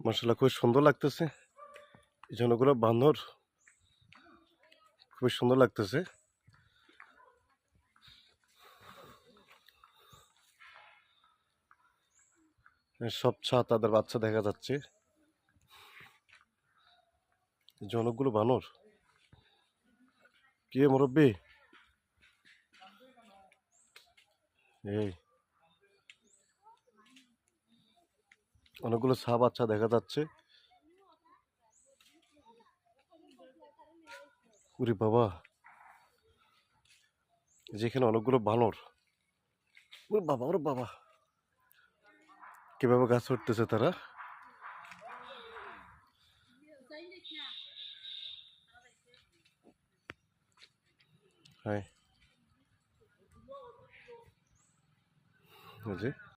মার্শাল্লাহ খুবই সুন্দর লাগতেছে। এই জনগুলো বান্দর খুবই সুন্দর লাগতেছে। সব ছা তাদের বাচ্চা দেখা যাচ্ছে। জনকগুলো বানর। কে মুরব্বী? এই। অনেকগুলো ছা বাচ্চা দেখা যাচ্ছে। উরে বাবা। যেখানে অনেকগুলো বানর। ওরে বাবা ওরে বাবা। কীভাবে গাছ উঠতেছে তারা? হ্যাঁ।